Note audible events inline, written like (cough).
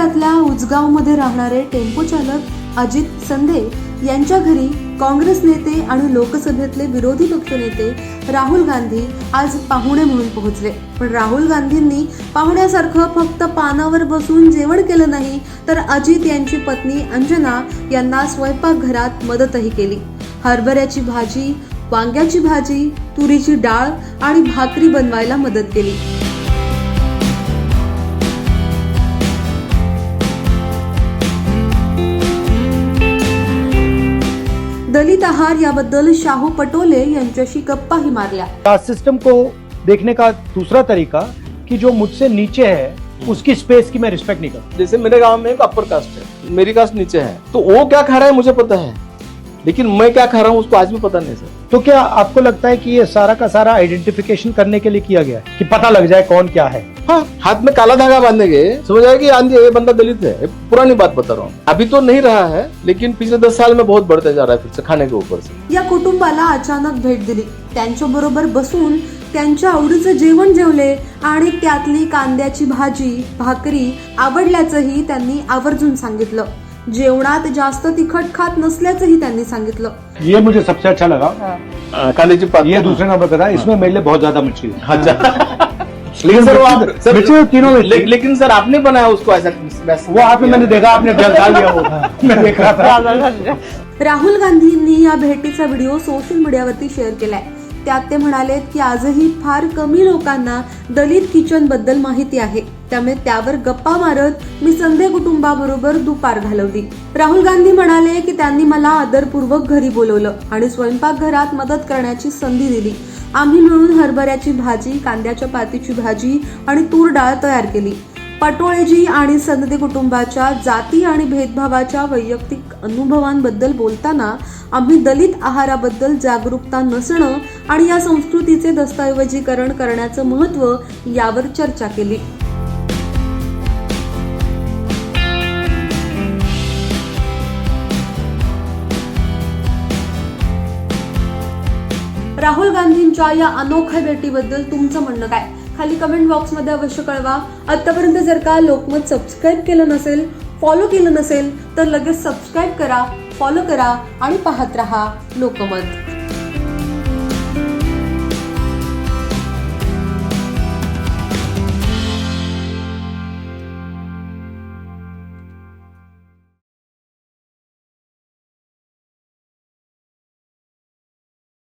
उसगावमध्ये राहणारे टेम्पो चालक अजित संधे यांच्या घरी काँग्रेस नेते आणि लोकसभेतले विरोधी पक्षनेते राहुल गांधी आज पाहुणे म्हणून पोहोचले. पण राहुल गांधींनी पाहुण्यासारखं फक्त पानावर बसून जेवण केलं नाही तर अजित यांची पत्नी अंजना यांना स्वयंपाकघरात मदतही केली. हरभऱ्याची भाजी वांग्याची भाजी तुरीची डाळ आणि भाकरी बनवायला मदत केली. दलित आहार याबद्दल शाहू पटोले यांच्याशी गप्पाही मारल्या. कास्ट सिस्टम को देखने का दूसरा तरीका कि जो मुझसे नीचे है उसकी स्पेस की मैं रिस्पेक्ट नहीं करता। जैसे मेरे गाँव में एक अपर कास्ट है मेरी कास्ट नीचे है तो वो क्या खा रहा है मुझे पता है। लेकिन मैं क्या खा रहा हूँ उसको आज भी पता नहीं सर। तो क्या आपको लगता है कि ये सारा का सारा आइडेंटिफिकेशन करने के लिए किया गया है? कि पता लग जाए कौन क्या है? हाँ हाथ में काला धागा बांधेंगे। समझ आएगा कि आंधी ये बंदा दलित है। ये पुरानी बात बता रहा हूँ। अभी तो नहीं रहा है लेकिन पिछले दस साल में बहुत बढ़ते जा रहा है फिर से खाने के ऊपर से। या कुटुंबाला अचानक भेट दिली। त्यांच्या बरोबर बसून त्यांच्या आवडीचं जेवण जेवले आणि त्यातली कांद्याची भाजी भाकरी आवडल्याचंही त्यांनी आवर्जून सांगितलं. जेवणात जास्त तिखट खात नसल्याचंही त्यांनी सांगितलं. ये मुझे सबसे अच्छा लगा। हाँ, कांदे की पात ये दूसरे नंबर पर था। इसमें मेरे लिए बहुत ज्यादा मिर्ची है। अच्छा। लेकिन सर वो आप सर। ले- लेकिन सर आपने बनाया उसको ऐसा वैसा- वो आप में मैंने देखा आपने डाल दिया वो। (laughs) मैं देख (laughs) रहा था राहुल गांधींनी या भेटीचा व्हिडिओ सोशल मीडियावरती शेअर केलाय. त्यात ते म्हणालेत की आजही फार कमी लोकांना दलित किचनबद्दल माहिती आहे. त्यामुळे त्यावर गप्पा मारत मी संधे कुटुंबाबरोबर दुपार घालवली. राहुल गांधी म्हणाले की त्यांनी मला आदरपूर्वक घरी बोलवलं आणि स्वयंपाकघरात मदत करण्याची संधी दिली. आम्ही मिळून हरभऱ्याची भाजी कांद्याच्या पातीची भाजी आणि तूर डाळ तयार केली. पटोळेजी आणि सनदी कुटुंबाच्या जाती आणि भेदभावाच्या वैयक्तिक अनुभवांबद्दल बोलताना आम्ही दलित आहाराबद्दल जागरूकता नसणं आणि या संस्कृतीचे दस्तऐवजीकरण करण्याचं महत्त्व यावर चर्चा केली. राहुल गांधींच्या या अनोख्या भेटीबद्दल तुमचं म्हणणं काय? खाली कमेंट बॉक्समध्ये अवश्य कळवा. आत्तापर्यंत जर का लोकमत सबस्क्राईब केलं नसेल फॉलो केलं नसेल तर लगेच सबस्क्राईब करा फॉलो करा आणि पाहत रहा लोकमत.